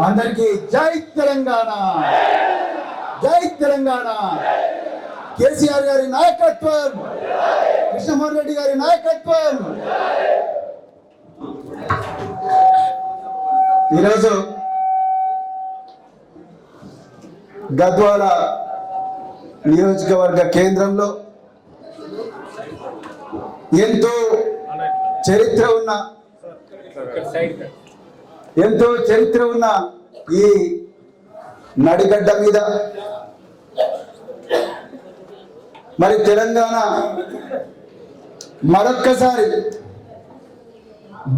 అందరికీ జై తెలంగాణ. జై తెలంగాణ. కేసీఆర్ గారి నాయకత్వం. కృష్ణమోహన్ రెడ్డి గారి నాయకత్వం. ఈరోజు గద్వాల నియోజకవర్గ కేంద్రంలో ఎంతో చరిత్ర ఉన్న ఎంతో చరిత్ర ఉన్న ఈ నడిగడ్డ మీద మరి తెలంగాణ మరొక్కసారి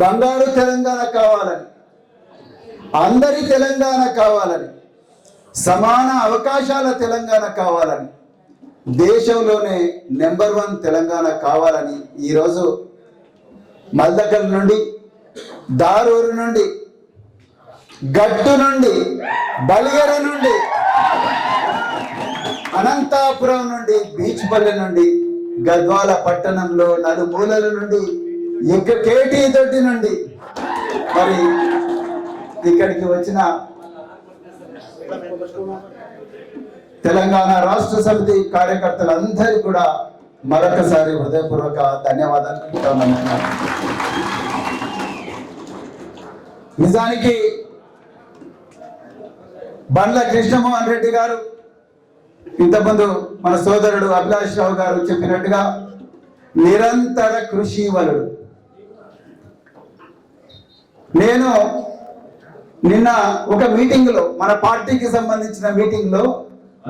బంగారు తెలంగాణ కావాలని అందరి తెలంగాణ కావాలని సమాన అవకాశాల తెలంగాణ కావాలని దేశంలోనే నెంబర్ వన్ తెలంగాణ కావాలని ఈరోజు మల్దకల్ నుండి దారూరు నుండి గట్టు నుండి బలిగర నుండి అనంతాపురం నుండి బీచ్పల్లి నుండి గద్వాల పట్టణంలో నలుమూలల నుండి ఇక కేటీ తోటి నుండి. మరి ఇక్కడికి వచ్చిన తెలంగాణ రాష్ట్ర సమితి కార్యకర్తలందరికీ కూడా మరొకసారి హృదయపూర్వక ధన్యవాదాలు. నిజానికి బండ్ల కృష్ణమోహన్ రెడ్డి గారు ఇంతకుముందు మన సోదరుడు అభిలాష్ రావు గారు చెప్పినట్టుగా నిరంతర కృషి వలుడు నేను నిన్న ఒక మీటింగ్లో మన పార్టీకి సంబంధించిన మీటింగ్లో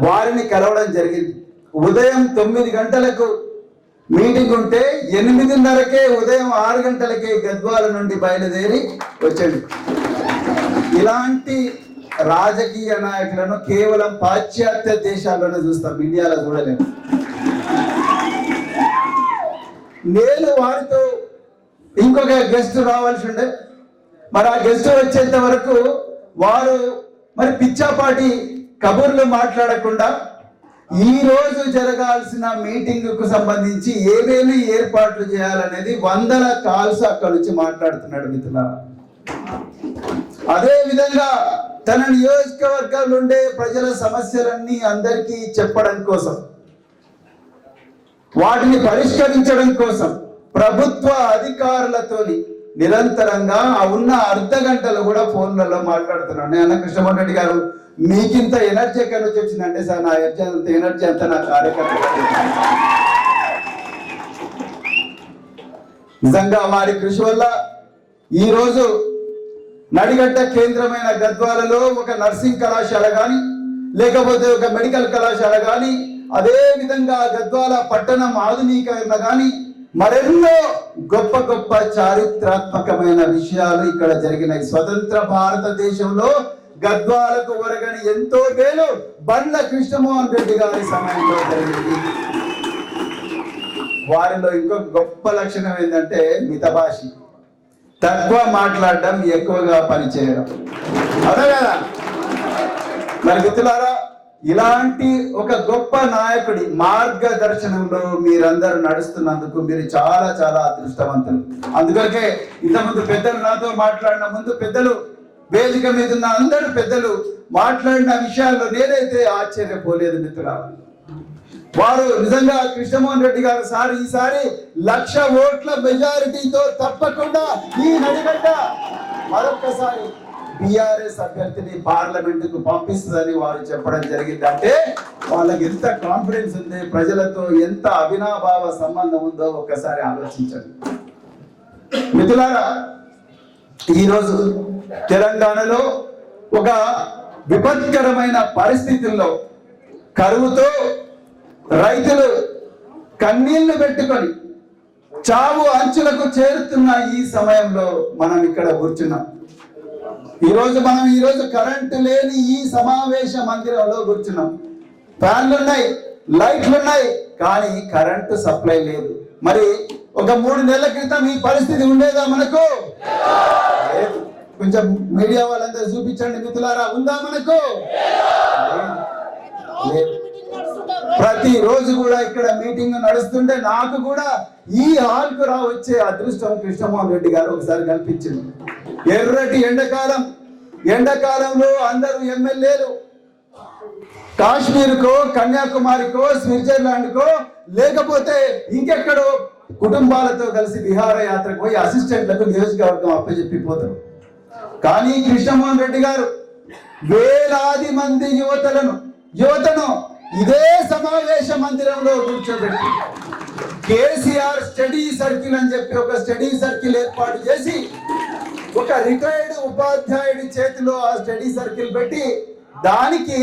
వారిని కలవడం జరిగింది. ఉదయం తొమ్మిది గంటలకు మీటింగ్ ఉంటే ఎనిమిదిన్నరకే ఉదయం ఆరు గంటలకే గద్వాల నుండి బయలుదేరి వచ్చాడు. ఇలాంటి రాజకీయ నాయకులను కేవలం పాశ్చాత్య దేశాల్లోనే చూస్తాం ఇండియాలో చూడలేము నేను వారితో ఇంకొక గెస్ట్ రావాల్సి ఉండే మరి ఆ గెస్ట్ వచ్చేంత వరకు వారు మరి పిచ్చాపాటి కబుర్లు మాట్లాడకుండా ఈ రోజు జరగాల్సిన మీటింగ్కు సంబంధించి ఏమేమి ఏర్పాట్లు చేయాలనేది వందల కాల్స్ అక్కడ నుంచి మాట్లాడుతున్నాడు మిత్రుల అదే విధంగా తన నియోజకవర్గంలో ఉండే ప్రజల సమస్యలన్నీ అందరికీ చెప్పడం కోసం వాటిని పరిష్కరించడం కోసం ప్రభుత్వ అధికారులతోని నిరంతరంగా ఆ ఉన్న అర్ధ గంటలు కూడా ఫోన్లలో మాట్లాడుతున్నాను. నేను కృష్ణమోహన్ రెడ్డి గారు మీకింత ఎనర్జీ ఎక్కడి నుంచి వచ్చిందంటే సార్ నా ఎనర్జీ అంత ఎనర్జీ అంతా నా కార్యకర్త. నిజంగా వారి కృషి వల్ల ఈరోజు నడిగడ్డ కేంద్రమైన గద్వాలలో ఒక నర్సింగ్ కళాశాల కానీ లేకపోతే ఒక మెడికల్ కళాశాల కానీ అదే విధంగా గద్వాల పట్టణం ఆధునీకరణ కానీ మరెన్నో గొప్ప గొప్ప చారిత్రాత్మకమైన విషయాలు ఇక్కడ జరిగినాయి. స్వతంత్ర భారతదేశంలో గద్వాలకు ఒరగని ఎంతో పేరు బండ్ల కృష్ణమోహన్ రెడ్డి గారి సమయంలో జరిగింది. వారిలో ఇంకో గొప్ప లక్షణం ఏంటంటే మితభాషి. తక్కువ మాట్లాడడం ఎక్కువగా పనిచేయడం. అదే కదా? మరి మిత్రులారా ఇలాంటి ఒక గొప్ప నాయకుడి మార్గదర్శనంలో మీరందరూ నడుస్తున్నందుకు మీరు చాలా చాలా అదృష్టవంతులు. అందుకే ఇంతకుముందు పెద్దలు నాతో మాట్లాడిన ముందు పెద్దలు వేదిక మీద ఉన్న అందరు పెద్దలు మాట్లాడిన విషయాల్లో నేనైతే ఆశ్చర్యపోలేదు మిత్రులారా. వారు నిజంగా కృష్ణమోహన్ రెడ్డి గారు సార్ ఈసారి లక్ష ఓట్ల మెజారిటీతో తప్పకుండా ఈ నడిగడ్డ మరొకసారి బిఆర్ఎస్ అభ్యర్థిని పార్లమెంట్కు పంపిస్తుందని వారు చెప్పడం జరిగింది. అంటే వాళ్ళకి ఎంత కాన్ఫిడెన్స్ ఉంది ప్రజలతో ఎంత అవినాభావ సంబంధం ఉందో ఒక్కసారి ఆలోచించండి. మిథులారా ఈరోజు తెలంగాణలో ఒక విపత్కరమైన పరిస్థితుల్లో కరువుతో రైతులు కన్నీళ్ళు పెట్టుకొని చావు అంచులకు చేరుతున్న ఈ సమయంలో మనం ఇక్కడ కూర్చున్నాం. ఈరోజు మనం ఈరోజు కరెంటు లేని ఈ సమావేశ మందిరంలో కూర్చున్నాం. ఫ్యాన్లు ఉన్నాయి లైట్లు ఉన్నాయి కానీ కరెంటు సప్లై లేదు. మరి ఒక మూడు నెలల క్రితం ఈ పరిస్థితి ఉండేదా మనకు? కొంచెం మీడియా వాళ్ళందరూ చూపించండి మిత్రులారా ఉందా మనకు? లేదు. ప్రతి రోజు కూడా ఇక్కడ మీటింగ్ నడుస్తుంటే నాకు కూడా ఈ హాల్కు రా వచ్చే అదృష్టం కృష్ణమోహన్ రెడ్డి గారు ఒకసారి కల్పించింది ఎర్రటి ఎండాకాలం ఎండాకాలంలో అందరూ ఎమ్మెల్యేలు. కాశ్మీర్కో కన్యాకుమారికో స్విట్జర్లాండ్కో లేకపోతే ఇంకెక్కడో కుటుంబాలతో కలిసి విహారయాత్రకు పోయి అసిస్టెంట్లకు నియోజకవర్గం అప్పచెప్పిపోతారు. కానీ కృష్ణమోహన్ రెడ్డి గారు వేలాది మంది యువతలను యువతను ఇదే సమావేశ మందిరంలో కూర్చోబెట్టి కేసీఆర్ స్టడీ సర్కిల్ అని చెప్పి ఒక స్టడీ సర్కిల్ ఏర్పాటు చేసి ఒక రిటైర్డ్ ఉపాధ్యాయుడి చేతిలో ఆ స్టడీ సర్కిల్ పెట్టి దానికి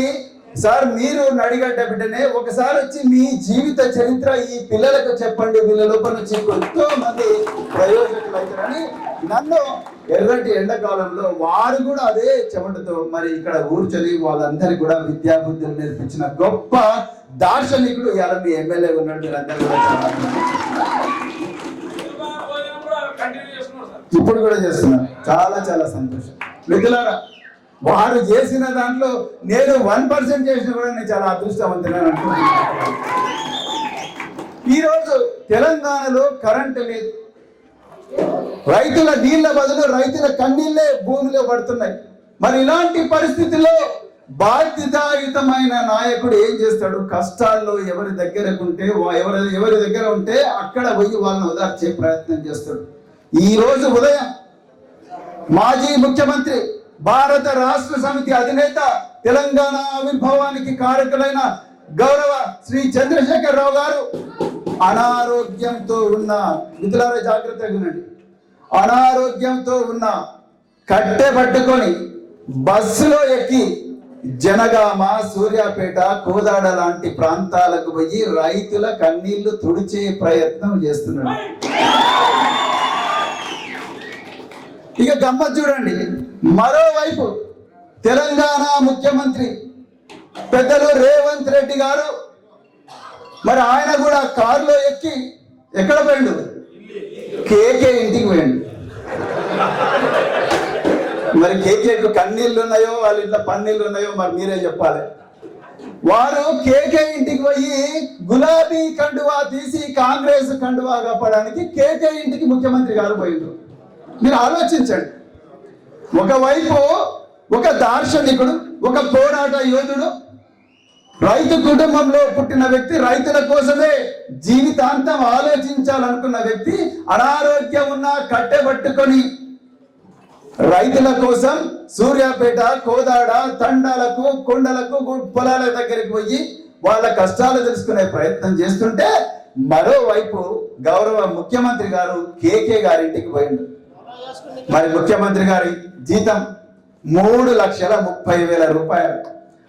సార్ మీరు నడిగడ్డ బిడ్డనే ఒకసారి వచ్చి మీ జీవిత చరిత్ర ఈ పిల్లలకు చెప్పండి. వీళ్ళ లోపల నుంచి ఎంతో మంది ప్రయోజకులు అవుతారని నన్ను ఎర్రటి ఎండాకాలంలో వారు కూడా అదే చెమటతో మరి ఇక్కడ కూర్చొని వాళ్ళందరికీ కూడా విద్యా బుద్ధులు నేర్పించిన గొప్ప దార్శనికుడు ఇవాళ మీ ఎమ్మెల్యే ఉన్నాడు. మీరందరూ కూడా ఇప్పుడు కూడా చేస్తున్నారు. చాలా చాలా సంతోషం. మిత్రులారా వారు చేసిన దాంట్లో నేను వన్ పర్సెంట్ చేసిన కూడా నేను చాలా అదృష్టవంతులని అనుకుంటున్నాను ఈరోజు తెలంగాణలో కరెంటు లేదు. రైతుల నీళ్ళ బదులు రైతుల కన్నీళ్ళే భూమిలో పడుతున్నాయి. మరి ఇలాంటి పరిస్థితుల్లో బాధ్యతాయుతమైన నాయకుడు ఏం చేస్తాడు? కష్టాల్లో ఎవరి దగ్గరకు ఉంటే ఎవరి ఎవరి దగ్గర ఉంటే అక్కడ పోయి వాళ్ళని ఓదార్చే ప్రయత్నం చేస్తాడు. ఈ రోజు ఉదయం మాజీ ముఖ్యమంత్రి భారత రాష్ట్ర సమితి అధినేత తెలంగాణ ఆవిర్భావానికి కారకులైన గౌరవ శ్రీ చంద్రశేఖర్ రావు గారు అనారోగ్యంతో ఉన్న మిథులారా జాగ్రత్తగా అనారోగ్యంతో ఉన్న కట్టె పట్టుకొని బస్సులో ఎక్కి జనగామ సూర్యాపేట కోదాడ లాంటి ప్రాంతాలకు పోయి రైతుల కన్నీళ్ళు తుడిచే ప్రయత్నం చేస్తున్నాడు. ఇక గమ్మత్ చూడండి. మరోవైపు తెలంగాణ ముఖ్యమంత్రి పెద్దలు రేవంత్ రెడ్డి గారు మరి ఆయన కూడా కారులో ఎక్కి ఎక్కడ పోయిండు? కేకే ఇంటికి పోయిండు. మరి కేకేకు కన్నీళ్ళు ఉన్నాయో వాళ్ళ ఇంట్లో పన్నీళ్ళు ఉన్నాయో మరి మీరే చెప్పాలి. వారు కేకే ఇంటికి పోయి గులాబీ కండువా తీసి కాంగ్రెస్ కండువా కప్పడానికి కేకే ఇంటికి ముఖ్యమంత్రి గారు పోయిండ్రు. మీరు ఆలోచించండి. ఒకవైపు ఒక దార్శనికుడు ఒక పోరాట యోధుడు రైతు కుటుంబంలో పుట్టిన వ్యక్తి రైతుల కోసమే జీవితాంతం ఆలోచించాలనుకున్న వ్యక్తి అనారోగ్యం ఉన్న కట్టె పట్టుకొని రైతుల కోసం సూర్యాపేట కోదాడ తండాలకు కొండలకు పొలాల దగ్గరికి పోయి వాళ్ళ కష్టాలు తెలుసుకునే ప్రయత్నం చేస్తుంటే మరోవైపు గౌరవ ముఖ్యమంత్రి గారు కేకే గారింటికి పోయిండు. మరి ముఖ్యమంత్రి గారి జీతం మూడు లక్షల ముప్పై వేల రూపాయలు.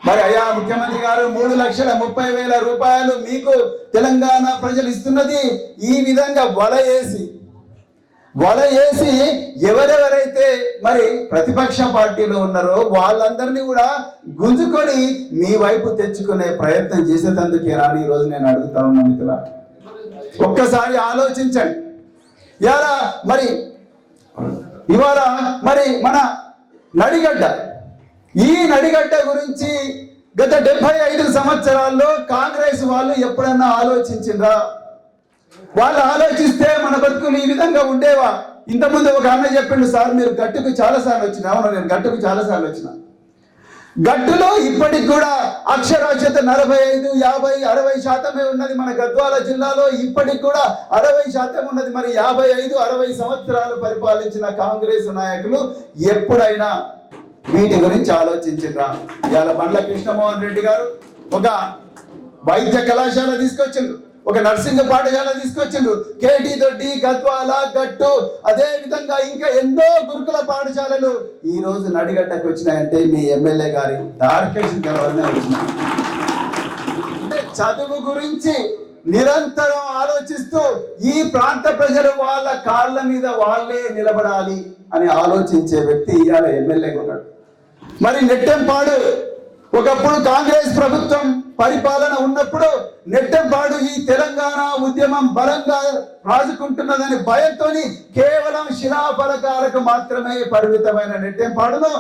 మరి అయ్యా ముఖ్యమంత్రి గారు మూడు లక్షల ముప్పై వేల రూపాయలు మీకు తెలంగాణ ప్రజలు ఇస్తున్నది ఈ విధంగా వల వేసి వల వేసి ఎవరెవరైతే మరి ప్రతిపక్ష పార్టీలో ఉన్నారో వాళ్ళందరినీ కూడా గుంజుకొని మీ వైపు తెచ్చుకునే ప్రయత్నం చేసేటందుకే రాని ఈ రోజు నేను అడుగుతా ఉన్నా మిత్రుల. ఒక్కసారి ఆలోచించండి. ఇలా మరి ఇవాళ మరి మన నడిగడ్డ. ఈ నడిగడ్డ గురించి గత డెబ్బై ఐదు సంవత్సరాల్లో కాంగ్రెస్ వాళ్ళు ఎప్పుడన్నా ఆలోచించిండ్రా? వాళ్ళు ఆలోచిస్తే మన బతుకులు ఈ విధంగా ఉండేవా? ఇంతకుముందు ఒక అన్న చెప్పిండు సార్ మీరు గట్టుకు చాలా సార్లు వచ్చిన. అవును నేను గట్టుకు చాలా సార్లు గట్టులో ఇప్పటికి కూడా అక్షరాస్యత నలభై ఐదు యాభై అరవై శాతమే ఉన్నది మన గద్వాల జిల్లాలో. ఇప్పటికి కూడా అరవై శాతం ఉన్నది మరి యాభై ఐదు అరవై సంవత్సరాలు పరిపాలించిన కాంగ్రెస్ నాయకులు ఎప్పుడైనా వీటి గురించి ఆలోచించరా? ఇవాళ బండ్ల కృష్ణమోహన్ రెడ్డి గారు ఒక వైద్య కళాశాల తీసుకొచ్చిండ్రు. ఒక నర్సింగ్ పాఠశాల తీసుకొచ్చిండు. కేటీ దొడ్డి గద్వాల గట్టు. అదే విధంగా ఇంకా ఎన్నో గురుకుల పాఠశాలలు ఈ రోజు నడిగడ్డకు వచ్చినాయంటే మీ ఎమ్మెల్యే గారి దార్కేషన్ వల్లనే వచ్చినాయి అంటే చదువు గురించి నిరంతరం ఆలోచిస్తూ ఈ ప్రాంత ప్రజలు వాళ్ళ కాళ్ళ మీద వాళ్ళే నిలబడాలి అని ఆలోచించే వ్యక్తి ఇవాళ ఎమ్మెల్యేగా ఉన్నాడు. మరి నెట్టెంపాడు ఒకప్పుడు కాంగ్రెస్ ప్రభుత్వం పరిపాలన ఉన్నప్పుడు నెట్టెంపాడు ఈ తెలంగాణ ఉద్యమం బలంగా రాజుకుంటున్నదని భయంతో కేవలం శిలాఫలకాలకు మాత్రమే పరిమితమైన నెట్టెంపాడును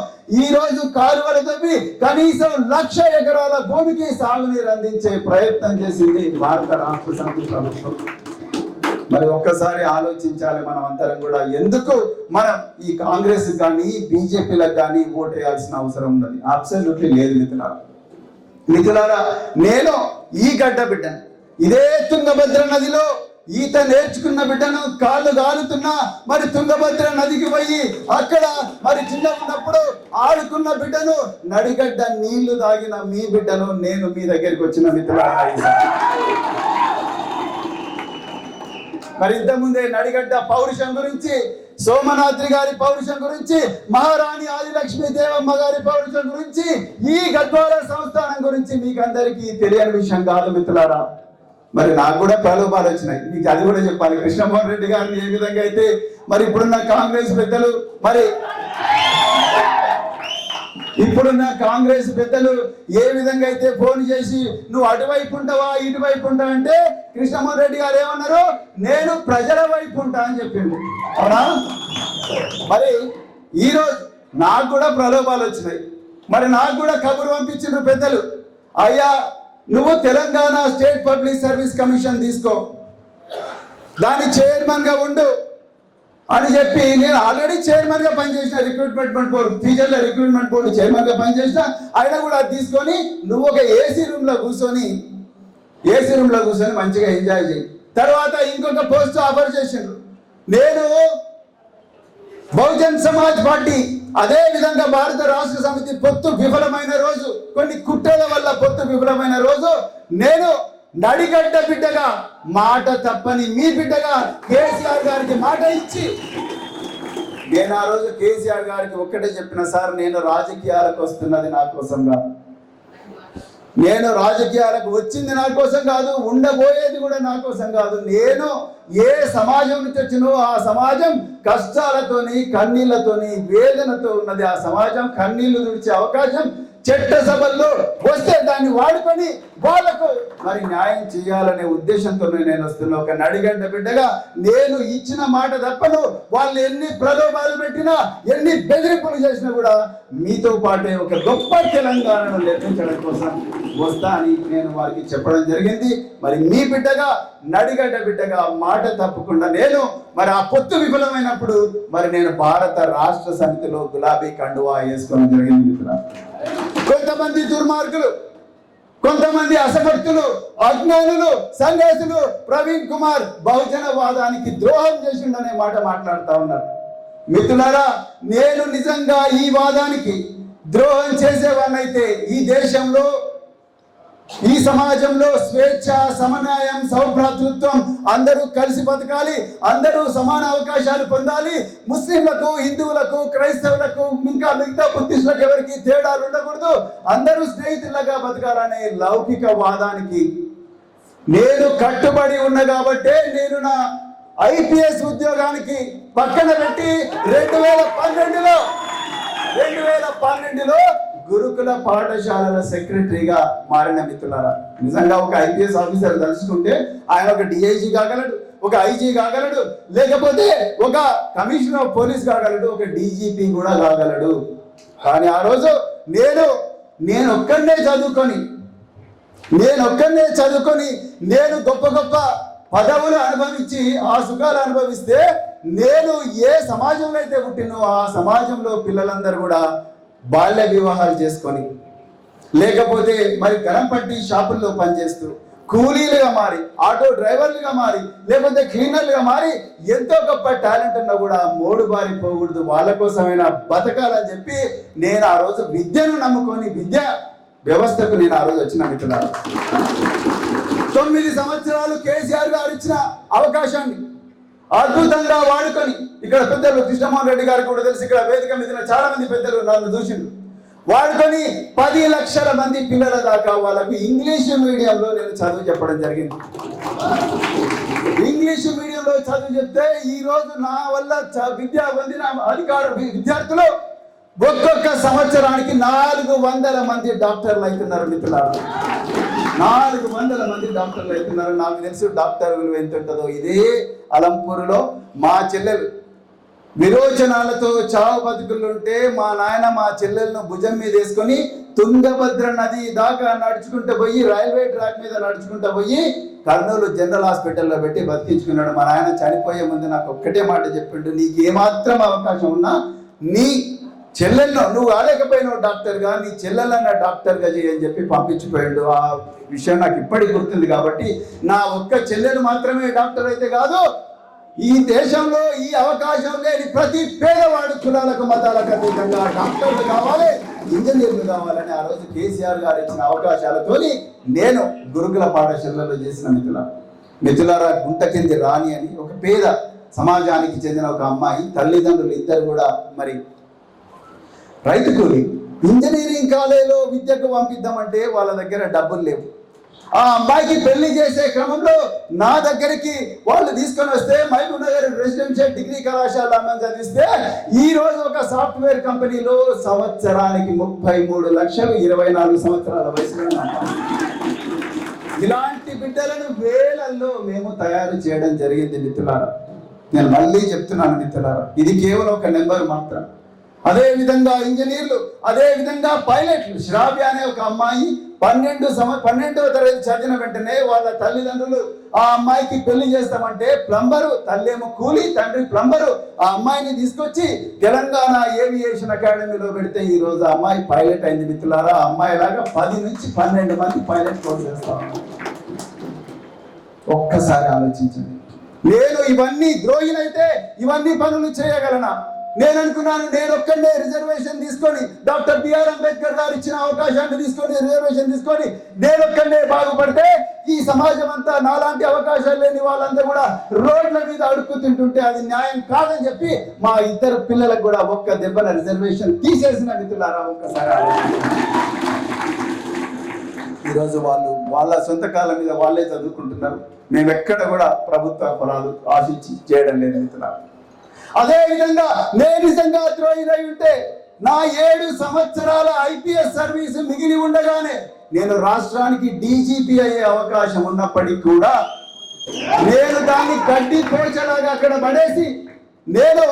ఈ రోజు కాలువలు తవ్వి కనీసం లక్ష ఎకరాల భూమికి సాగునీరు అందించే ప్రయత్నం చేసింది భారత రాష్ట్ర సమితి ప్రభుత్వం. మరి ఒక్కసారి ఆలోచించాలి మనం అందరం కూడా. ఎందుకు మనం ఈ కాంగ్రెస్ కానీ బీజేపీలకు కానీ ఓటేయాల్సిన అవసరం ఉన్నది? అబ్సల్యూట్లీ లేదు మిత్రులారా. మిత్రులారా నేను ఈ గడ్డ బిడ్డను ఇదే తుంగభద్ర నదిలో ఈత నేర్చుకున్న బిడ్డను కాళ్ళు గాలుతున్నా మరి తుంగభద్ర నదికి పోయి అక్కడ మరి చిన్న ఉన్నప్పుడు ఆడుకున్న బిడ్డను నడిగడ్డ నీళ్ళు తాగిన మీ బిడ్డను నేను మీ దగ్గరికి వచ్చిన మిత్రులారా. మరి ఇంతకుముందే నడిగడ్డ పౌరుషం గురించి సోమనాద్రి గారి పౌరుషం గురించి మహారాణి ఆదిలక్ష్మి దేవమ్మ గారి పౌరుషం గురించి ఈ గద్వాల సంస్థానం గురించి మీకు అందరికీ తెలియని విషయం కాదు మిత్రులారా. మరి నాకు కూడా ప్రలోభాలు వచ్చినాయి. మీకు అది కూడా చెప్పాలి. కృష్ణమోహన్ రెడ్డి గారిని ఏ విధంగా అయితే మరి ఇప్పుడున్న కాంగ్రెస్ పెద్దలు మరి ఇప్పుడున్న కాంగ్రెస్ పెద్దలు ఏ విధంగా అయితే ఫోన్ చేసి నువ్వు అటువైపు ఉంటావా ఇటువైపు ఉంటావా? అంటే కృష్ణమోహన్ రెడ్డి గారు ఏమన్నారు? నేను ప్రజల వైపు ఉంటా అని చెప్పిండు. అవునా? మరి ఈరోజు నాకు కూడా ప్రలోభాలు వచ్చినాయి. మరి నాకు కూడా కబురు పంపించిండ్రు పెద్దలు. అయ్యా నువ్వు Telangana state public service commission తీసుకో. దాని చైర్మన్గా ఉండు. అని చెప్పి నేను ఆల్రెడీ చైర్మన్గా పనిచేసిన రిక్రూట్మెంట్ బోర్డు టీచర్ల రిక్రూట్మెంట్ బోర్డు చైర్మన్గా పనిచేసిన అయినా కూడా అది తీసుకొని నువ్వు ఒక ఏసీ రూమ్లో కూర్చొని ఏసీ రూమ్లో కూర్చొని మంచిగా ఎంజాయ్ చేయి. తర్వాత ఇంకొక పోస్ట్ ఆఫర్ చేసిండ్రు. నేను బహుజన్ సమాజ్ పార్టీ అదే విధంగా భారత రాష్ట్ర సమితి పొత్తు విఫలమైన రోజు కొన్ని కుట్రల వల్ల పొత్తు విఫలమైన రోజు నేను నడిగడ్డ బిడ్డగా మాట తప్పని మీ బిడ్డగా కేసీఆర్ గారికి మాట ఇచ్చి నేను ఆ రోజు కేసీఆర్ గారికి ఒక్కటే చెప్పిన సార్ నేను రాజకీయాలకు వస్తున్నది నా కోసం కాదు నేను రాజకీయాలకు వచ్చింది నా కోసం కాదు ఉండబోయేది కూడా నా కోసం కాదు. నేను ఏ సమాజం నుంచి వచ్చినో ఆ సమాజం కష్టాలతోని కన్నీళ్ళతోని వేదనతో ఉన్నది. ఆ సమాజం కన్నీళ్ళు తుడిచే అవకాశం చట్ట సభల్లో వస్తే దాన్ని వాడుకొని వాళ్ళకు మరి న్యాయం చేయాలనే ఉద్దేశంతో నేను వస్తున్నా ఒక నడిగంట బిడ్డగా నేను ఇచ్చిన మాట తప్పను వాళ్ళు ఎన్ని ప్రలోభాలు పెట్టినా ఎన్ని బెదిరింపులు చేసినా కూడా మీతో పాటే ఒక గొప్ప తెలంగాణను నిర్మించడం కోసం వస్తా అని నేను వారికి చెప్పడం జరిగింది. మరి మీ బిడ్డగా నడిగడ్డ బిడ్డగా మాట తప్పకుండా నేను మరి ఆ పొత్తు విఫలమైనప్పుడు మరి నేను భారత రాష్ట్ర సమితిలో గులాబీ కండువా వేసుకోవడం జరిగింది కొంతమంది దుర్మార్గులు కొంతమంది అసభక్తులు అజ్ఞానులు సన్యాసులు ప్రవీణ్ కుమార్ బహుజన వాదానికి ద్రోహం చేసిండనే మాట మాట్లాడుతూ ఉన్నారు. మిత్రులారా నేను నిజంగా ఈ వాదానికి ద్రోహం చేసేవాడినైతే ఈ దేశంలో ఈ సమాజంలో స్వేచ్ఛ సమన్వయం సౌభ్రాతృత్వం అందరూ కలిసి బతకాలి అందరూ సమాన అవకాశాలు పొందాలి. ముస్లింలకు హిందువులకు క్రైస్తవులకు ఇంకా మిగతా బుద్ధిస్టులకు ఎవరికి తేడాలు ఉండకూడదు. అందరూ స్నేహితులుగా బతకాలనే లౌకిక వాదానికి నేను కట్టుబడి ఉన్న కాబట్టే నేను నా ఐపీఎస్ ఉద్యోగానికి పక్కన పెట్టి రెండు వేల పన్నెండులో రెండు వేల పన్నెండులో గురుకుల పాఠశాలల సెక్రటరీగా మారిన మిత్రులారా నిజంగా ఒక ఐపీఎస్ ఆఫీసర్ తలుచుకుంటే ఆయన ఒక డిఐజీ కాగలడు ఒక ఐజీ కాగలడు లేకపోతే ఒక కమిషనర్ ఆఫ్ పోలీస్ కాగలడు ఒక డీజీపీ కూడా కాగలడు. కానీ ఆ రోజు నేను నేను ఒక్కడనే చదువుకొని నేను ఒక్కనే చదువుకొని నేను గొప్ప గొప్ప పదవులు అనుభవించి ఆ సుఖాలు అనుభవిస్తే నేను ఏ సమాజంలో అయితే పుట్టినో ఆ సమాజంలో పిల్లలందరూ కూడా బాల్య వివాహాలు చేసుకొని లేకపోతే మరి గరం పట్టి షాపుల్లో పనిచేస్తూ కూలీలుగా మారి ఆటో డ్రైవర్లుగా మారి లేకపోతే క్లీనర్లుగా మారి ఎంతో గొప్ప టాలెంట్ ఉన్నా కూడా మూడు బారి పోకూడదు వాళ్ళ కోసమైనా బతకాలని చెప్పి నేను ఆ రోజు విద్యను నమ్ముకొని విద్య వ్యవస్థకు నేను ఆ రోజు వచ్చిన మిత్రులారా తొమ్మిది సంవత్సరాలు కేసీఆర్ గారు ఇచ్చిన అవకాశాన్ని అద్భుతంగా వాడుకొని ఇక్కడ పెద్దలు కృష్ణమోహన్ రెడ్డి గారు కూడా తెలుసు ఇక్కడ వేదిక మీద చాలా మంది పెద్దలు నన్ను చూసిండు వాడుకొని పది లక్షల మంది పిల్లల దాకా వాళ్ళకు ఇంగ్లీష్ మీడియంలో నేను చదువు చెప్పడం జరిగింది. ఇంగ్లీష్ మీడియంలో చదువు చెప్తే ఈ రోజు నా వల్ల చ- విద్యా పొందిన అధికారు విద్యార్థులు ఒక్కొక్క సంవత్సరానికి నాలుగు వందల మంది డాక్టర్లు అవుతున్నారు మిత్రులారా. నాలుగు వందల మంది డాక్టర్లు అవుతున్నారు. నాకు తెలుసు డాక్టర్ విలువ ఎంత ఉంటుందో. ఇదే అలంపూర్లో మా చెల్లెలు. విరోచనాలతో చావు బతుకులుంటే మా నాయన మా చెల్లెలను భుజం మీద వేసుకొని తుంగభద్ర నది దాకా నడుచుకుంటూ పోయి రైల్వే ట్రాక్ మీద నడుచుకుంటూ పోయి కర్నూలు జనరల్ హాస్పిటల్లో పెట్టి బతికించుకున్నాడు. మా నాయన చనిపోయే ముందు నాకు ఒక్కటే మాట చెప్పిండు. నీకు ఏమాత్రం అవకాశం ఉన్నా నీ చెల్లెలను నువ్వు కాలేకపోయినావు డాక్టర్గా నీ చెల్లెలన్న డాక్టర్గా చేయని చెప్పి పంపించిపోయాడు. ఆ విషయం నాకు ఇప్పటికి గుర్తుంది కాబట్టి నా ఒక్క చెల్లెలు మాత్రమే డాక్టర్ అయితే కాదు ఈ దేశంలో ఈ అవకాశం లేని ప్రతి పేదవాడు కులాలకు మతాలకు అతీతంగా డాక్టర్లు కావాలి ఇంజనీర్లు కావాలని ఆ రోజు కేసీఆర్ గారు ఇచ్చిన అవకాశాలతోని నేను గురుకుల పాఠశాలలో చేసిన మిథుల మిథులారా గుంట కింది రాణి అని ఒక పేద సమాజానికి చెందిన ఒక అమ్మాయి తల్లిదండ్రులు ఇద్దరు కూడా మరి రైతు కూలి ఇంజనీరింగ్ కాలేజీలో విద్యకు పంపిద్దామంటే వాళ్ళ దగ్గర డబ్బులు లేవు. ఆ అమ్మాయికి పెళ్ళి చేసే క్రమంలో నా దగ్గరికి వాళ్ళు తీసుకొని వస్తే మహబూబ్ నగర్ రెసిడెన్షియల్ డిగ్రీ కళాశాల అన్నం చదివిస్తే ఈ రోజు ఒక సాఫ్ట్వేర్ కంపెనీలో సంవత్సరానికి ముప్పై మూడు లక్షలు ఇరవై నాలుగు సంవత్సరాల వయసులో ఇలాంటి బిడ్డలను వేలల్లో మేము తయారు చేయడం జరిగింది మిత్రులారా. నేను మళ్ళీ చెప్తున్నాను మిత్రులారా. ఇది కేవలం ఒక నెంబర్ మాత్రం. అదే విధంగా ఇంజనీర్లు అదే విధంగా పైలట్లు. శ్రావ్య అనే ఒక అమ్మాయి పన్నెండు సమ పన్నెండవ తరగతి చదివిన వెంటనే వాళ్ళ తల్లిదండ్రులు ఆ అమ్మాయికి పెళ్ళి చేస్తామంటే ప్లంబరు తల్లేమో కూలి తండ్రి ప్లంబరు ఆ అమ్మాయిని తీసుకొచ్చి తెలంగాణ ఏవియేషన్ అకాడమీలో పెడితే ఈ రోజు అమ్మాయి పైలట్ అయింది మిత్రులారా. ఆ అమ్మాయి లాగా పది నుంచి పన్నెండు మంది పైలట్ కోర్సు చేస్తా ఒక్కసారి ఆలోచించండి. నేను ఇవన్నీ ద్రోహినైతే ఇవన్నీ పనులు చేయగలనా? నేను అనుకున్నాను నేను ఒక్కడే రిజర్వేషన్ తీసుకొని డాక్టర్ బిఆర్ అంబేద్కర్ గారు ఇచ్చిన అవకాశాన్ని తీసుకొని రిజర్వేషన్ తీసుకొని నేను ఒక్కడే బాగుపడితే ఈ సమాజం అంతా నాలాంటి అవకాశాలు లేని వాళ్ళంతా కూడా రోడ్ల మీద అడుక్కుతుంటుంటే అది న్యాయం కాదని చెప్పి మా ఇద్దరు పిల్లలకు కూడా ఒక్క దెబ్బన రిజర్వేషన్ తీసేసిన మిత్రులారా ఒక్కసారి ఈరోజు వాళ్ళు వాళ్ళ సొంత కాళ్ళ మీద వాళ్ళే చదువుకుంటున్నారు. మేము ఎక్కడ కూడా ప్రభుత్వ ఫలాలు ఆశించి చేయడం లేదు మిత్రులారా. అదే విధంగా నేను నిజంగా ద్రోహినై ఉంటే నా ఏడు సంవత్సరాల ఐపీఎస్ సర్వీస్ మిగిలి ఉండగానే నేను రాష్ట్రానికి డీజీపీ అయ్యే అవకాశం ఉన్నప్పటికీ కూడా నేను దాన్ని గడ్డి పోచలాగా అక్కడ పడేసి నేను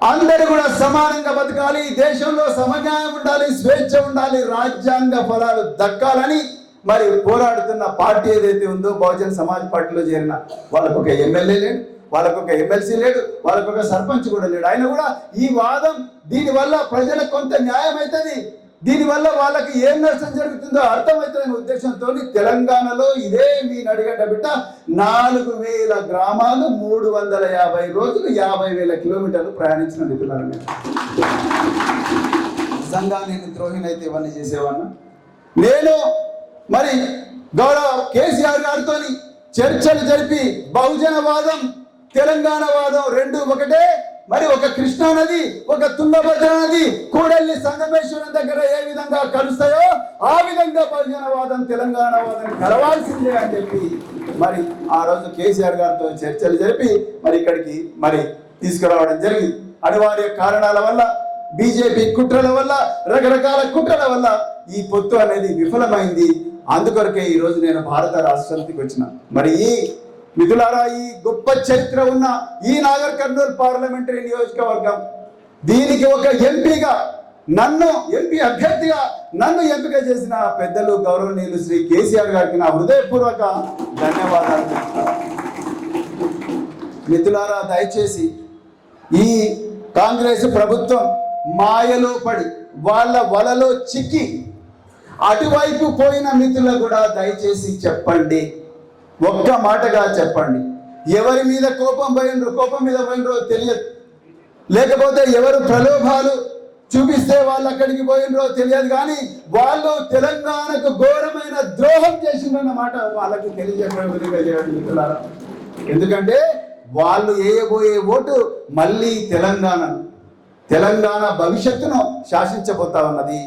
అందరూ కూడా సమానంగా బతకాలి దేశంలో సమన్యాయం ఉండాలి స్వేచ్ఛ ఉండాలి రాజ్యాంగ ఫలాలు దక్కాలని మరి పోరాడుతున్న పార్టీ ఏదైతే ఉందో బహుజన్ సమాజ్ పార్టీలో చేరిన వాళ్ళకు ఒక ఎమ్మెల్యే లేడు. వాళ్ళకు ఒక ఎమ్మెల్సీ లేడు వాళ్ళకు ఒక సర్పంచ్ కూడా లేడు. ఆయన కూడా ఈ వాదం దీనివల్ల ప్రజలకు కొంత న్యాయం అవుతుంది. దీనివల్ల వాళ్ళకి ఏం నష్టం జరుగుతుందో అర్థమవుతుందనే ఉద్దేశంతో తెలంగాణలో ఇదే మీ నడిగడ్డ బిడ్డ నాలుగు వేల గ్రామాలు మూడు వందల యాభై రోజులు యాభై వేల కిలోమీటర్లు ప్రయాణించిన నిధులను నిజంగా నేను ద్రోహినైతే ఇవన్నీ చేసేవాడిన? నేను మరి గౌరవ కేసీఆర్ గారితో చర్చలు జరిపి బహుజన వాదం తెలంగాణ వాదం రెండు ఒకటే మరి ఒక కృష్ణా నది ఒక తుంగభద్ర నది కూడల్లి సంగమేశ్వరం దగ్గర ఏ విధంగా కలుస్తాయో ఆ విధంగా బహుజన వాదం తెలంగాణ వాదం కలవాల్సిందే అని చెప్పి మరి ఆ రోజు కేసీఆర్ గారితో చర్చలు జరిపి మరి ఇక్కడికి మరి తీసుకురావడం జరిగింది. అనివార్య కారణాల వల్ల బీజేపీ కుట్రల వల్ల రకరకాల కుట్రల వల్ల ఈ పొత్తు అనేది విఫలమైంది. అందుకొరకే ఈ రోజు నేను భారత రాష్ట్రానికి వచ్చిన. మరి ఈ మిథులారా ఈ గొప్ప చరిత్ర ఉన్న ఈ నాగర్ కర్నూలు పార్లమెంటరీ నియోజకవర్గం దీనికి ఒక ఎంపీగా నన్ను ఎంపీ అభ్యర్థిగా నన్ను ఎంపిక చేసిన పెద్దలు గౌరవనీయులు శ్రీ కేసీఆర్ గారికి నా హృదయపూర్వక ధన్యవాదాలు. మిథులారా దయచేసి ఈ కాంగ్రెస్ ప్రభుత్వం మాయలో పడి వాళ్ళ వలలో చిక్కి అటువైపు పోయిన మిత్రులకు కూడా దయచేసి చెప్పండి. ఒక్క మాటగా చెప్పండి. ఎవరి మీద కోపం పోయినరు కోపం మీద పోయినరో తెలియదు. లేకపోతే ఎవరు ప్రలోభాలు చూపిస్తే వాళ్ళు అక్కడికి పోయినరో తెలియదు. కానీ వాళ్ళు తెలంగాణకు ఘోరమైన ద్రోహం చేసిందన్న మాట వాళ్ళకి తెలియజేయడం ఎందుకంటే వాళ్ళు వేయబోయే ఓటు మళ్ళీ తెలంగాణను తెలంగాణ భవిష్యత్తును శాసించబోతా ఉన్నది.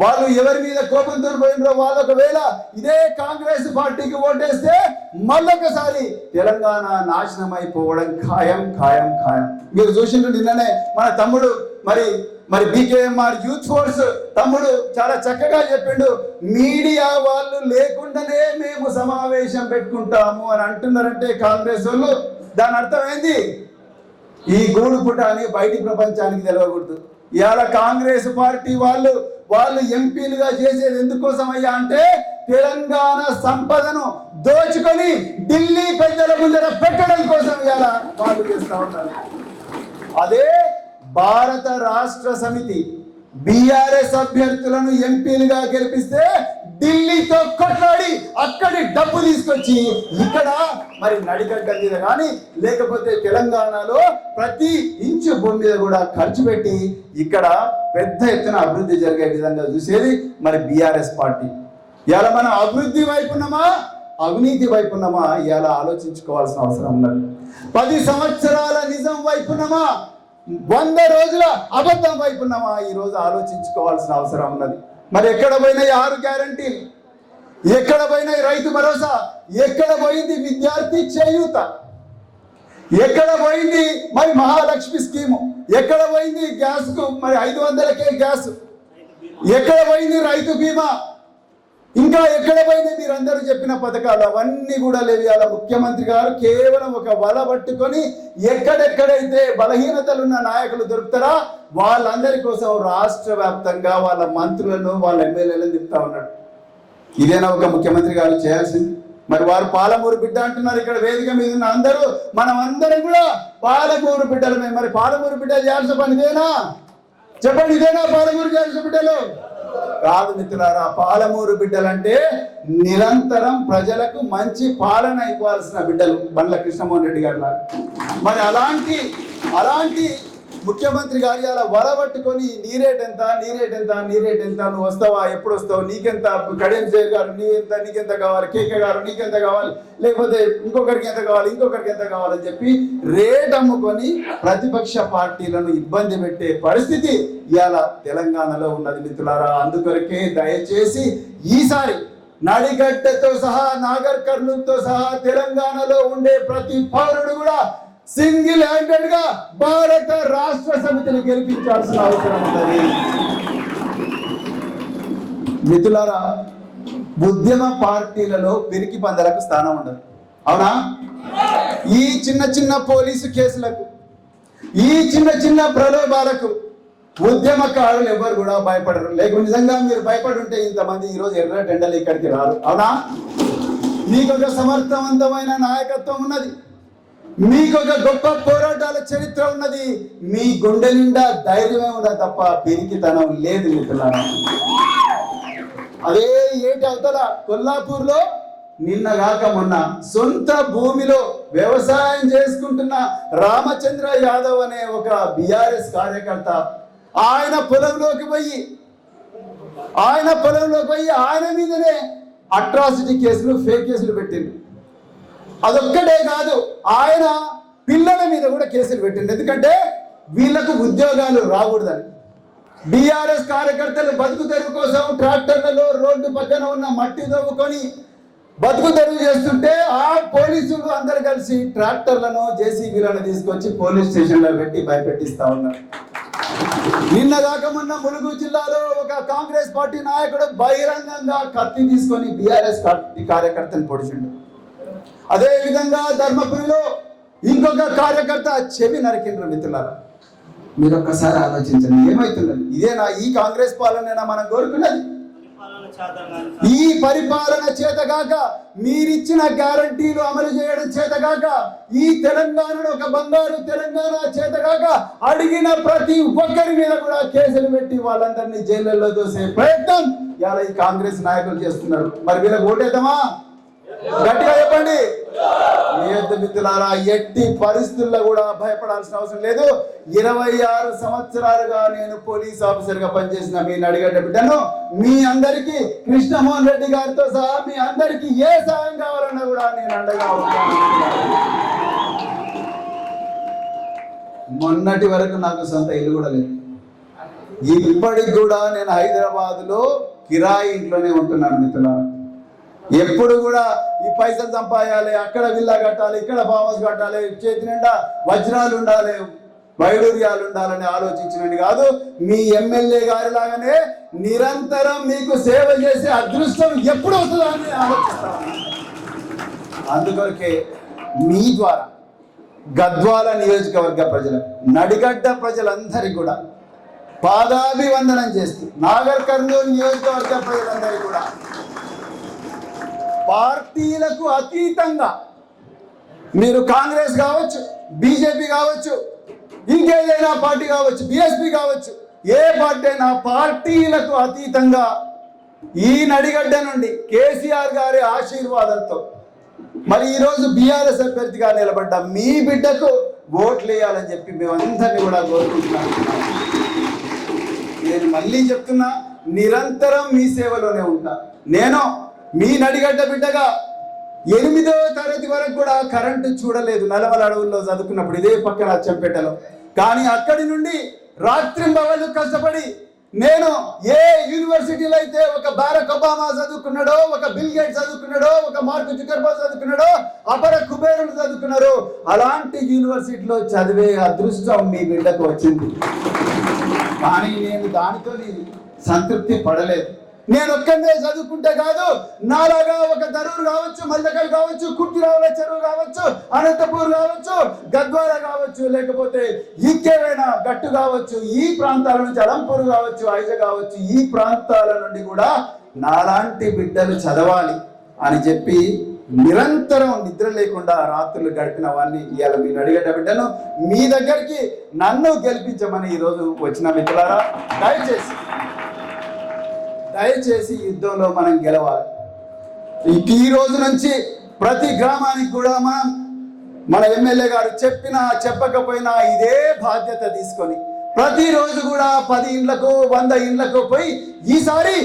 వాళ్ళు ఎవరి మీద కోపంతో పోయినరో వాళ్ళు ఒకవేళ ఇదే కాంగ్రెస్ పార్టీకి ఓటేస్తే మళ్ళొకసారి తెలంగాణ నాశనం అయిపోవడం ఖాయం ఖాయం ఖాయం. మీరు చూసిండ్రు నిన్ననే మన తమ్ముడు మరి మరి బీకేఎంఆర్ యూత్ ఫోర్స్ తమ్ముడు చాలా చక్కగా చెప్పిండు మీడియా వాళ్ళు లేకుండానే మేము సమావేశం పెట్టుకుంటాము అని అంటున్నారంటే కాంగ్రెస్ వాళ్ళు. దాని అర్థం ఏంది? ఈ గూడు పుట అని బయటి ప్రపంచానికి తెలవకూడదు. ఇవాళ కాంగ్రెస్ పార్టీ వాళ్ళు వాళ్ళు ఎంపీలుగా చేసేది ఎందుకోసం అయ్యా అంటే తెలంగాణ సంపదను దోచుకొని ఢిల్లీ పెద్దల ముందర పెట్టడం కోసం ఇవాళ వాళ్ళు చేస్తూ ఉంటారు అదే భారత రాష్ట్ర సమితి బీఆర్ఎస్ అభ్యర్థులను ఎంపీలుగా గెలిపిస్తే ఢిల్లీతో కొట్లాడి అక్కడి డబ్బు తీసుకొచ్చి ఇక్కడ మరి నడికట్ట మీద కానీ లేకపోతే తెలంగాణలో ప్రతి ఇంచు భూమి మీద కూడా ఖర్చు పెట్టి ఇక్కడ పెద్ద ఎత్తున అభివృద్ధి జరిగే విధంగా చూసేది మరి బీఆర్ఎస్ పార్టీ. ఇలా మనం అభివృద్ధి వైపు ఉన్నామా? అవినీతి వైపు ఉన్నామా? ఆలోచించుకోవాల్సిన అవసరం ఉన్నది. పది సంవత్సరాల నిజం వైపు ఉన్నామా? వంద రోజుల అబద్ధం వైపు ఉన్నామా? ఈ రోజు ఆలోచించుకోవాల్సిన అవసరం ఉన్నది. మరి ఎక్కడ పోయినాయి ఆరు గ్యారంటీలు ఎక్కడ పోయినాయి రైతు భరోసా? ఎక్కడ పోయింది విద్యార్థి చేయూత? ఎక్కడ పోయింది మరి మహాలక్ష్మి స్కీము? ఎక్కడ పోయింది గ్యాస్కు మరి ఐదు వందలకే గ్యాస్? ఎక్కడ పోయింది రైతు బీమా? ఇంకా ఎక్కడ పోయింది? మీరందరూ చెప్పిన పథకాలు అవన్నీ కూడా లేవు. అలా ముఖ్యమంత్రి గారు కేవలం ఒక వల పట్టుకొని ఎక్కడెక్కడైతే బలహీనతలు ఉన్న నాయకులు దొరుకుతారా వాళ్ళందరి కోసం రాష్ట్ర వ్యాప్తంగా వాళ్ళ మంత్రులను వాళ్ళ ఎమ్మెల్యేలను తిప్పుతా ఉన్నాడు. ఇదేనా ఒక ముఖ్యమంత్రి గారు చేయాల్సింది? మరి వారు పాలమూరు బిడ్డ అంటున్నారు. ఇక్కడ వేదిక మీద ఉన్న అందరూ మనం అందరం కూడా పాలమూరు బిడ్డలమే. మరి పాలమూరు బిడ్డ చేయాల్సిన పని ఇదేనా? చెప్పండి ఇదేనా పాలమూరు చేయాల్సిన బిడ్డలు? కాదు మిత్రులారా పాలమూరు బిడ్డలంటే నిరంతరం ప్రజలకు మంచి పాలన ఇవ్వాల్సిన బిడ్డలు బండ్ల కృష్ణమోహన్ రెడ్డి గారు మరి అలాంటి అలాంటి ముఖ్యమంత్రి గారి అలా వలబట్టుకొని నీ రేట్ ఎంత నీ రేట్ ఎంత నీ రేట్ ఎంత నువ్వు వస్తావా ఎప్పుడు వస్తావు నీకెంత కడియం గారు నీ నీకెంత కావాలి కేకే గారు నీకెంత కావాలి లేకపోతే ఇంకొకరికి ఎంత కావాలి ఇంకొకరికి ఎంత కావాలని చెప్పి రేట్ అమ్ముకొని ప్రతిపక్ష పార్టీలను ఇబ్బంది పెట్టే పరిస్థితి ఇవాళ తెలంగాణలో ఉన్నది మిత్రులారా. అందుకొరకే దయచేసి ఈసారి నడిగడ్డతో సహా నాగర్ కర్నూలుతో సహా తెలంగాణలో ఉండే ప్రతి పౌరుడు కూడా సింగిల్ హ్యాండెడ్గా భారత రాష్ట్ర సమితిని గెలిపించాల్సిన అవసరం ఉన్నది మిత్రులారా ఉద్యమ పార్టీలలో పిరికి పందలకు స్థానం ఉండదు. అవునా? ఈ చిన్న చిన్న పోలీసు కేసులకు ఈ చిన్న చిన్న ప్రలోభాలకు ఉద్యమకారులు ఎవరు కూడా భయపడరు. లేకుంటే నిజంగా మీరు భయపడి ఉంటే ఇంతమంది ఈరోజు ఎర్ర టెండలు ఇక్కడికి రారు. అవునా? మీకు ఒక సమర్థవంతమైన నాయకత్వం ఉన్నది. మీకు ఒక గొప్ప పోరాటాల చరిత్ర ఉన్నది. మీ గుండె నిండా ధైర్యమే ఉన్నది తప్ప పెరికితనం లేదు మిత్రులారా అదే ఏటి అవతల కొల్లాపూర్లో నిన్న నిన్నగాక మొన్న సొంత భూమిలో వ్యవసాయం చేసుకుంటున్న రామచంద్ర యాదవ్ అనే ఒక బిఆర్ఎస్ కార్యకర్త ఆయన పొలంలోకి పోయి ఆయన పొలంలోకి పోయి ఆయన మీదనే అట్రాసిటీ కేసులు ఫేక్ కేసులు పెట్టింది అదొక్కటే కాదు ఆయన పిల్లల మీద కూడా కేసులు పెట్టిండు. ఎందుకంటే వీళ్ళకు ఉద్యోగాలు రాకూడదని. బీఆర్ఎస్ కార్యకర్తలు బతుకు తెరువు కోసం ట్రాక్టర్లలో రోడ్డు పక్కన ఉన్న మట్టి తవ్వుకొని బతుకు తెరువు చేస్తుంటే ఆ పోలీసులు అందరు కలిసి ట్రాక్టర్లను జేసీబీలను తీసుకొచ్చి పోలీస్ స్టేషన్లో పెట్టి భయపెట్టిస్తా ఉన్నారు. నిన్న దాకా మొన్న ములుగు జిల్లాలో ఒక కాంగ్రెస్ పార్టీ నాయకుడు బహిరంగంగా కత్తి తీసుకొని బీఆర్ఎస్ పార్టీ కార్యకర్తను పొడిచిండు. అదే విధంగా ధర్మపురిలో ఇంకొక కార్యకర్త చెవి నరికిండ్రు మిత్రులారా. మీరు ఒక్కసారి ఆలోచించండి ఏమైతున్నది ఇదేనా ఈ కాంగ్రెస్ పాలన మనం కోరుకున్నది. ఈ పరిపాలన చేతగాక మీరిచ్చిన గ్యారంటీలు అమలు చేయడం చేతగాక ఈ తెలంగాణను ఒక బంగారు తెలంగాణ చేతగాక అడిగిన ప్రతి ఒక్కరి మీద కూడా కేసులు పెట్టి వాళ్ళందరినీ జైళ్ళల్లో దోసే ప్రయత్నం ఇలా ఈ కాంగ్రెస్ నాయకులు చేస్తున్నారు. మరి వీళ్ళకి ఓటేద్దామా? గట్టిగా చెప్పండి. మిత్రులారా ఎట్టి పరిస్థితుల్లో కూడా భయపడాల్సిన అవసరం లేదు. ఇరవై ఆరు సంవత్సరాలుగా నేను పోలీస్ ఆఫీసర్గా పనిచేసిన మీ నడిగడ్డ బిడ్డను మీ అందరికి కృష్ణమోహన్ రెడ్డి గారితో సహా మీ అందరికి ఏ సాయం కావాలన్నా కూడా నేను అండగా ఉంటాను. మొన్నటి వరకు నాకు సొంత ఇల్లు కూడా లేదు. ఇప్పటికి కూడా నేను హైదరాబాద్లో కిరాయి ఇంట్లోనే ఉంటున్నాను మిత్రులారా. ఎప్పుడు కూడా ఈ పైసలు సంపాయాలి అక్కడ విల్లా కట్టాలి ఇక్కడ ఫామ్ హౌస్ కట్టాలి చేతి నిండా వజ్రాలు ఉండాలి వైడూర్యాలు ఉండాలని ఆలోచించినది కాదు మీ ఎమ్మెల్యే గారి లాగానే నిరంతరం మీకు సేవ చేసే అదృష్టం ఎప్పుడు వస్తుందని ఆలోచిస్తాను అందుకొరకే మీ ద్వారా గద్వాల నియోజకవర్గ ప్రజలు నడిగడ్డ ప్రజలందరికీ కూడా పాదాభివందనం చేస్తూ నాగర్ కర్నూలు నియోజకవర్గ ప్రజలందరికీ కూడా పార్టీలకు అతీతంగా మీరు కాంగ్రెస్ కావచ్చు బీజేపీ కావచ్చు ఇంకేదైనా పార్టీ కావచ్చు బిఎస్పీ కావచ్చు ఏ పార్టీ అయినా పార్టీలకు అతీతంగా ఈ నడిగడ్డ నుండి కేసీఆర్ గారి ఆశీర్వాదంతో మరి ఈరోజు బీఆర్ఎస్ అభ్యర్థిగా నిలబడ్డ మీ బిడ్డకు ఓట్లు వేయాలని చెప్పి మేమందరినీ కూడా కోరుకుంటున్నాం. నేను మళ్ళీ చెప్తున్నా నిరంతరం మీ సేవలోనే ఉంటా. నేను మీ నడిగడ్డ బిడ్డగా ఎనిమిదవ తరగతి వరకు కూడా కరెంటు చూడలేదు నలమల అడవుల్లో చదువుకున్నప్పుడు ఇదే పక్కన అచ్చంపేటలో కానీ అక్కడి నుండి రాత్రింబవళ్ళు కష్టపడి నేను ఏ యూనివర్సిటీలో అయితే ఒక బారక్ ఒబామా చదువుకున్నాడో ఒక బిల్ గేట్ చదువుకున్నాడో ఒక మార్క్ జుకర్బా చదువుకున్నాడో అపర కుబేరుడు చదువుకున్నారు అలాంటి యూనివర్సిటీలో చదివే అదృష్టం మీ బిడ్డకు వచ్చింది. కానీ నేను దానితో సంతృప్తి పడలేదు. నేను ఒక్కనే చదువుకుంటే కాదు నాలాగా ఒక దరూరు కావచ్చు మల్లకల్ కావచ్చు కుట్టిరావుల చెరువు కావచ్చు అనంతపూర్ కావచ్చు గద్వాల కావచ్చు లేకపోతే ఇంకేమైనా గట్టు కావచ్చు ఈ ప్రాంతాల నుంచి అలంపూర్ కావచ్చు ఐజ కావచ్చు ఈ ప్రాంతాల నుండి కూడా నాలాంటి బిడ్డలు చదవాలి అని చెప్పి నిరంతరం నిద్ర లేకుండా రాత్రులు గడిపిన వాడిని ఇవాళ మీరు అడిగేట బిడ్డను మీ దగ్గరికి నన్ను గెలిపించమని ఈరోజు వచ్చిన మిత్రులారా దయచేసి. దయచేసి యుద్ధంలో మనం గెలవాలి. ఈ రోజు నుంచి ప్రతి గ్రామానికి కూడా మనం మన ఎమ్మెల్యే గారు చెప్పినా చెప్పకపోయినా ఇదే బాధ్యత తీసుకొని ప్రతిరోజు కూడా పది ఇండ్లకు వంద ఇండ్లకు పోయి ఈసారి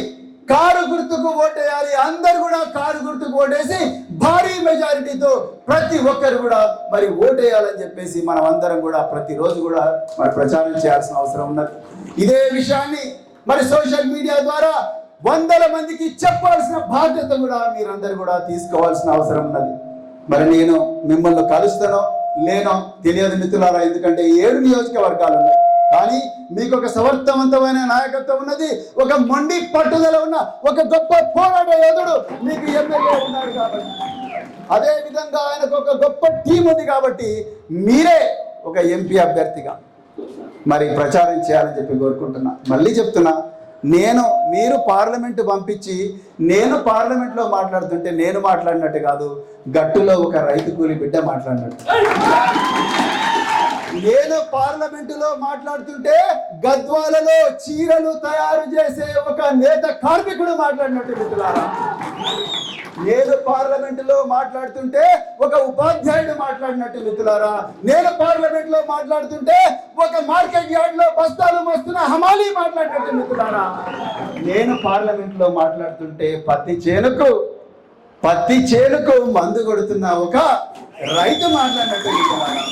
కారు గుర్తుకు ఓటేయాలి. అందరు కూడా కారు గుర్తుకు ఓటేసి భారీ మెజారిటీతో ప్రతి ఒక్కరు కూడా మరి ఓటేయాలని చెప్పేసి మనం అందరం కూడా ప్రతిరోజు కూడా మరి ప్రచారం చేయాల్సిన అవసరం ఉన్నది. ఇదే విషయాన్ని మరి సోషల్ మీడియా ద్వారా వందల మందికి చెప్పాల్సిన బాధ్యత కూడా మీరందరూ కూడా తీసుకోవాల్సిన అవసరం ఉన్నది. మరి నేను మిమ్మల్ని కలుస్తానో లేనో తెలియదు మిత్రులారా ఎందుకంటే ఏడు నియోజకవర్గాలు ఉన్నాయి. కానీ మీకు ఒక సమర్థవంతమైన నాయకత్వం ఉన్నది ఒక మొండి పట్టుదల ఉన్న ఒక గొప్ప పోరాట యోధుడు మీకు ఎమ్మెల్యే ఉన్నాడు కాబట్టి. అదే విధంగా ఆయనకు ఒక గొప్ప టీం ఉంది కాబట్టి మీరే ఒక ఎంపీ అభ్యర్థిగా మరి ప్రచారం చేయాలని చెప్పి కోరుకుంటున్నా. మళ్ళీ చెప్తున్నా నేను మీరు పార్లమెంటు పంపించి నేను పార్లమెంట్లో మాట్లాడుతుంటే నేను మాట్లాడినట్టు కాదు గట్టులో ఒక రైతు కూలి బిడ్డ మాట్లాడినట్టు. నేను పార్లమెంటులో మాట్లాడుతుంటే గద్వాలలో చీరలు తయారు చేసే ఒక నేత కార్మికుడు మాట్లాడినట్టు మిత్రులారా. నేను పార్లమెంటులో మాట్లాడుతుంటే ఒక ఉపాధ్యాయుడు మాట్లాడినట్టు మిత్రులారా? నేను పార్లమెంట్లో మాట్లాడుతుంటే ఒక మార్కెట్ యార్డ్లో బస్తాలు మస్తున్న హమాలి మాట్లాడినట్టు మిత్రులారా? నేను పార్లమెంట్లో మాట్లాడుతుంటే పత్తి చేనుకు పత్తి చేనుకు మందు కొడుతున్న ఒక రైతు మాట్లాడినట్టు మిత్రులారా?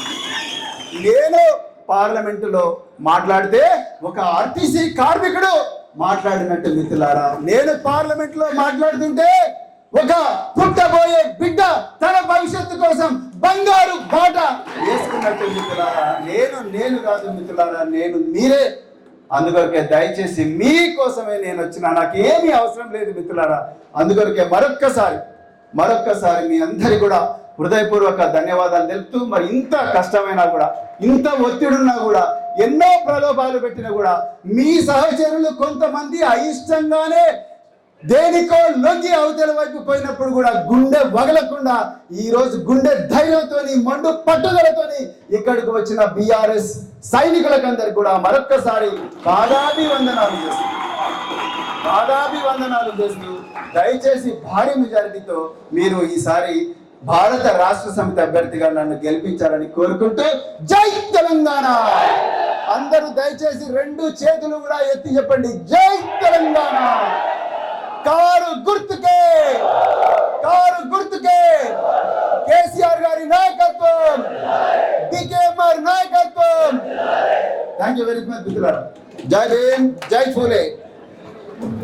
నేను పార్లమెంటులో మాట్లాడితే ఒక ఆర్టీసీ కార్మికుడు మాట్లాడినట్టు మిత్రులారా? నేను పార్లమెంట్లో మాట్లాడుతుంటే ఒక పుట్టబోయే బిడ్డ తన భవిష్యత్తు కోసం బంగారు బాట. వేసుకున్నట్టు మిత్రులారా నేను నేను కాదు మిత్రులారా నేను మీరే. అందుకొరకే దయచేసి మీకోసమే నేను వచ్చిన నాకు ఏమీ అవసరం లేదు మిత్రులారా. అందుకొరకే మరొక్కసారి మరొక్కసారి మీ అందరి కూడా హృదయపూర్వక ధన్యవాదాలు తెలుపుతూ మరి ఇంత కష్టమైనా కూడా ఇంత ఒత్తిడున్నా కూడా ఎన్నో ప్రలోభాలు పెట్టినా కూడా మీ సహచరులు కొంతమంది అయిష్టంగానే దేనికో లొంగి అవతల వైపు పోయినప్పుడు కూడా గుండె వగలకుండా ఈ రోజు గుండె ధైర్యంతోని మండు పట్టుదలతోని ఇక్కడికి వచ్చిన బిఆర్ఎస్ సైనికులకందరికి కూడా మరొక్కసారి పాదాభివందనాలు చేస్తున్నాను పాదాభివందనాలు చేస్తూ దయచేసి భారీ మెజారిటీతో మీరు ఈసారి భారత రాష్ట్ర సమితి అభ్యర్థిగా నన్ను గెలిపించాలని కోరుకుంటూ జై తెలంగాణ! అందరూ దయచేసి రెండు చేతులు కూడా ఎత్తి చెప్పండి. జై తెలంగాణ! కారు గుర్తుకే కారు గుర్తుకే కేసీఆర్ గారి నాయకత్వం డికేఎంఆర్ నాయకత్వం థ్యాంక్ యూ వెరీ మచ్ మిత్రులారా జై భీమ్ జై ఫూలే